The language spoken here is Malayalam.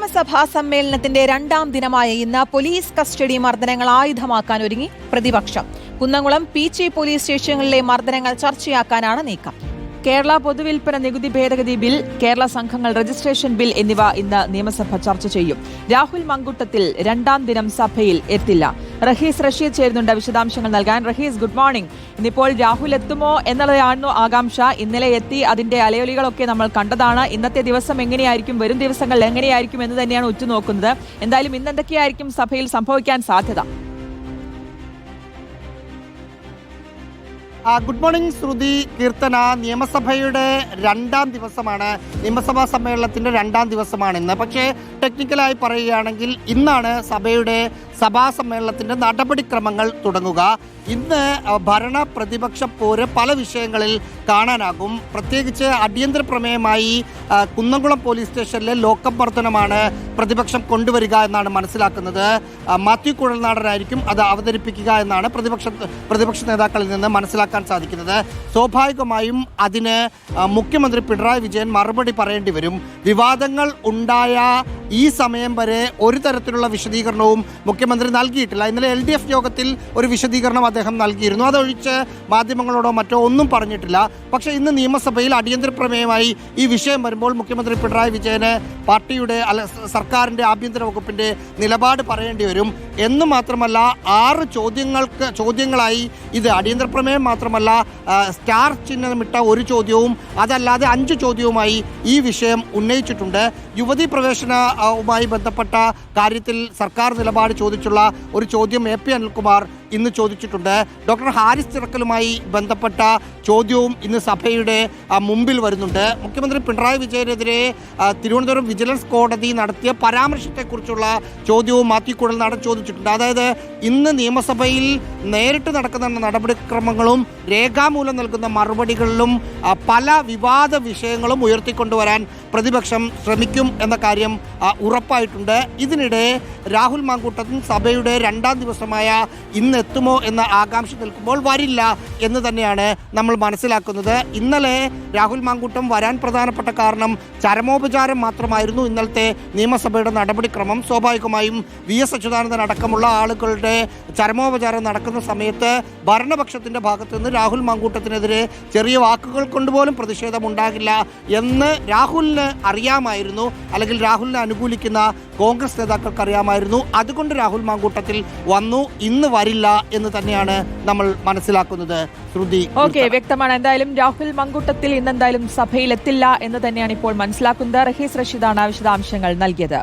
നിയമസഭാ സമ്മേളനത്തിന്റെ രണ്ടാം ദിനമായ ഇന്ന് പോലീസ് കസ്റ്റഡി മർദ്ദനങ്ങൾ ആയുധമാക്കാൻ ഒരുങ്ങി പ്രതിപക്ഷം. കുന്നംകുളം പീച്ചി പോലീസ് സ്റ്റേഷനുകളിലെ മർദ്ദനങ്ങൾ ചർച്ചയാക്കാനാണ് നീക്കം. കേരള പൊതുവിൽപ്പന നികുതി ഭേദഗതി ബിൽ കേരള സംഘങ്ങൾ രജിസ്ട്രേഷൻ ബിൽ എന്നിവ ഇന്ന് നിയമസഭ ചർച്ച ചെയ്യും. രാഹുൽ മങ്കുട്ടത്തിൽ രണ്ടാം ദിനം സഭയിൽ എത്തില്ല. റഹീസ് റഷീദ് ചേരുന്നുണ്ട് വിശദാംശങ്ങൾ നൽകാൻ. റഹീസ് ഗുഡ് മോർണിംഗ് ഇന്നിപ്പോൾ രാഹുൽ എത്തുമോ എന്നുള്ളതായിരുന്നു ആകാംക്ഷ. ഇന്നലെ എത്തി അതിന്റെ അലയൊലികളൊക്കെ നമ്മൾ കണ്ടതാണ്. ഇന്നത്തെ ദിവസം എങ്ങനെയായിരിക്കും വരും ദിവസങ്ങൾ എങ്ങനെയായിരിക്കും എന്ന് തന്നെയാണ് ഉറ്റുനോക്കുന്നത്. എന്തായാലും ഇന്ന് എന്തൊക്കെയായിരിക്കും സഭയിൽ സംഭവിക്കാൻ സാധ്യത? Good morning Shruti Keerthana. നിയമസഭയുടെ രണ്ടാം ദിവസമാണ്. നിയമസഭാ സമ്മേളനത്തിന്റെ രണ്ടാം ദിവസമാണ് ഇന്ന്. പക്ഷേ ടെക്നിക്കലായി പറയുകയാണെങ്കിൽ ഇന്നാണ് സഭയുടെ സഭാ സമ്മേളനത്തിന്റെ നടപടിക്രമങ്ങൾ തുടങ്ങുക. ഇന്ന് ഭരണ പ്രതിപക്ഷ പോര് പല വിഷയങ്ങളിൽ കാണാനാകും. പ്രത്യേകിച്ച് അടിയന്തര പ്രമേയമായി കുന്നംകുളം പോലീസ് സ്റ്റേഷനിലെ ലോക്കപ്പ് വർധനമാണ് പ്രതിപക്ഷം കൊണ്ടുവരിക എന്നാണ് മനസ്സിലാക്കുന്നത്. മാത്യു കുഴൽനാടനായിരിക്കും അത് അവതരിപ്പിക്കുക എന്നാണ് പ്രതിപക്ഷ പ്രതിപക്ഷ നേതാക്കളിൽ നിന്ന് മനസ്സിലാക്കാൻ സാധിക്കുന്നത്. സ്വാഭാവികമായും അതിന് മുഖ്യമന്ത്രി പിണറായി വിജയൻ മറുപടി പറയേണ്ടി വരും. വിവാദങ്ങൾ ഉണ്ടായ ഈ സമയം വരെ ഒരു തരത്തിലുള്ള വിശദീകരണവും മുഖ്യമന്ത്രി നൽകിയിട്ടില്ല. ഇന്നലെ എൽ ഡി എഫ് യോഗത്തിൽ ഒരു വിശദീകരണം അദ്ദേഹം നൽകിയിരുന്നു. അതൊഴിച്ച് മാധ്യമങ്ങളോടോ മറ്റോ ഒന്നും പറഞ്ഞിട്ടില്ല. പക്ഷേ ഇന്ന് നിയമസഭയിൽ അടിയന്തര പ്രമേയമായി ഈ വിഷയം വരുമ്പോൾ മുഖ്യമന്ത്രി പിണറായി വിജയന് പാർട്ടിയുടെ അല്ല സർക്കാരിന്റെ ആഭ്യന്തര വകുപ്പിന്റെ നിലപാട് പറയേണ്ടി വരും. എന്ന് മാത്രമല്ല ആറ് ചോദ്യങ്ങൾക്ക് ചോദ്യങ്ങളായി ഇത് അടിയന്തര പ്രമേയം മാത്രമല്ല സ്റ്റാർ ചിഹ്നമിട്ട ഒരു ചോദ്യവും അതല്ലാതെ അഞ്ച് ചോദ്യവുമായി ഈ വിഷയം ഉന്നയിച്ചിട്ടുണ്ട്. യുവതി പ്രവേശനവുമായി ബന്ധപ്പെട്ട കാര്യത്തിൽ സർക്കാർ നിലപാട് ചോദിച്ചുള്ള ഒരു ചോദ്യം എ പി അനിൽകുമാർ ഇന്ന് ചോദിച്ചിട്ടുണ്ട്. ഡോക്ടർ ഹാരിസ് ചിറക്കലുമായി ബന്ധപ്പെട്ട ചോദ്യവും ഇന്ന് സഭയുടെ മുമ്പിൽ വരുന്നുണ്ട്. മുഖ്യമന്ത്രി പിണറായി വിജയനെതിരെ തിരുവനന്തപുരം വിജിലൻസ് കോടതി നടത്തിയ പരാമർശത്തെക്കുറിച്ചുള്ള ചോദ്യവും മാത്യു കുഴൽനാടൻ ചോദിച്ചിട്ടുണ്ട്. അതായത് ഇന്ന് നിയമസഭയിൽ നേരിട്ട് നടക്കുന്ന നടപടിക്രമങ്ങളും രേഖാമൂലം നൽകുന്ന മറുപടികളിലും പല വിവാദ വിഷയങ്ങളും ഉയർത്തിക്കൊണ്ടുവരാൻ പ്രതിപക്ഷം ശ്രമിക്കും എന്ന കാര്യം ഉറപ്പായിട്ടുണ്ട്. ഇതിനിടെ രാഹുൽ മാങ്കൂട്ടത്തിൽ സഭയുടെ രണ്ടാം ദിവസമായ ഇന്ന് എത്തുമോ എന്ന ആകാംക്ഷ നിൽക്കുമ്പോൾ വരില്ല എന്ന് തന്നെയാണ് നമ്മൾ മനസ്സിലാക്കുന്നത്. ഇന്നലെ രാഹുൽ മാങ്കൂട്ടം വരാൻ പ്രധാനപ്പെട്ട കാരണം ചരമോപചാരം മാത്രമായിരുന്നു ഇന്നലത്തെ നിയമസഭയുടെ നടപടിക്രമം. സ്വാഭാവികമായും വി എസ് അച്യുതാനന്ദൻ അടക്കമുള്ള ആളുകളുടെ ചരമോപചാരം നടക്കുന്ന സമയത്ത് ഭരണപക്ഷത്തിന്റെ ഭാഗത്തു നിന്ന് രാഹുൽ മാങ്കൂട്ടത്തിനെതിരെ ചെറിയ വാക്കുകൾ കൊണ്ടുപോലും പ്രതിഷേധമുണ്ടാകില്ല എന്ന് രാഹുലിന് അറിയാമായിരുന്നു. അല്ലെങ്കിൽ രാഹുലിനെ അനുകൂലിക്കുന്ന കോൺഗ്രസ് നേതാക്കൾക്ക് അറിയാമായിരുന്നു. അതുകൊണ്ട് രാഹുൽ മാങ്കൂട്ടത്തിൽ വന്നു ഇന്ന് വരില്ല എന്ന് തന്നെയാണ് നമ്മൾ മനസ്സിലാക്കുന്നത്. ശ്രുതി ഓക്കെ വ്യക്തമാണ്. എന്തായാലും രാഹുൽ മാങ്കൂട്ടത്തിൽ ഇന്നെന്തായാലും എന്തായാലും സഭയിലെത്തില്ല എന്ന് തന്നെയാണ് ഇപ്പോൾ മനസ്സിലാക്കുന്നത്. റഹീസ് റഷീദാണ് വിശദാംശങ്ങൾ നൽകിയത്.